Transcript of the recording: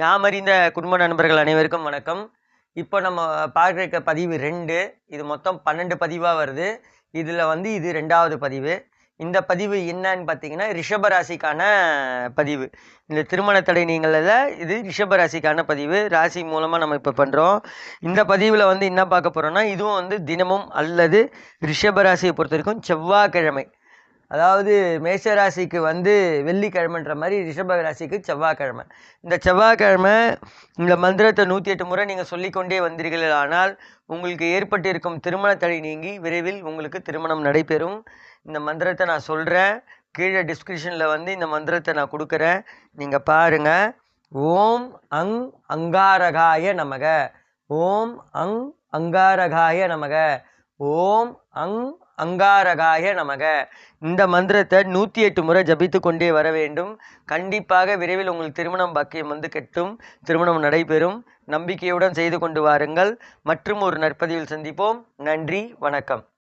யாமறிந்த குடும்ப நண்பர்கள் அனைவருக்கும் வணக்கம். இப்போ நம்ம பார்க்க இருக்க பதிவு ரெண்டு. இது மொத்தம் பன்னெண்டு பதிவாக வருது. இதில் வந்து இது ரெண்டாவது பதிவு. இந்த பதிவு என்னன்னு பார்த்தீங்கன்னா ரிஷபராசிக்கான பதிவு. இந்த திருமண தடை நீங்களில் இது ரிஷபராசிக்கான பதிவு. ராசி மூலமாக நம்ம இப்போ பண்ணுறோம் இந்த பதிவில் வந்து என்ன பார்க்க போகிறோம்னா இதுவும் வந்து தினமும் அல்லது ரிஷபராசியை பொறுத்த வரைக்கும் செவ்வாய்க்கிழமை. அதாவது மேஷராசிக்கு வந்து வெள்ளிக்கிழமைன்ற மாதிரி ரிஷப ராசிக்கு செவ்வாய்க்கிழமை. இந்த செவ்வாய்க்கிழமை இந்த மந்திரத்தை நூற்றி எட்டு முறை நீங்கள் சொல்லிக்கொண்டே வந்தீர்கள் ஆனால் உங்களுக்கு ஏற்பட்டிருக்கும் திருமண தடை நீங்கி விரைவில் உங்களுக்கு திருமணம் நடைபெறும். இந்த மந்திரத்தை நான் சொல்கிறேன் கீழே டிஸ்கிரிப்ஷனில் வந்து இந்த மந்திரத்தை நான் கொடுக்குறேன். நீங்கள் பாருங்கள் ஓம் அங் அங்காரகாய நமக. ஓம் அங் அங்காரகாய நமக. ஓம் அங் அங்காரகாய நமக. இந்த மந்திரத்தை நூற்றி எட்டு முறை ஜபித்து கொண்டே வர வேண்டும். கண்டிப்பாக விரைவில் உங்களுக்கு திருமணம் பாக்கியம் வந்து கெட்டும். திருமணம் நடைபெறும். நம்பிக்கையுடன் செய்து கொண்டு வாருங்கள். மற்றும் ஒரு நற்பதிவில் சந்திப்போம். நன்றி. வணக்கம்.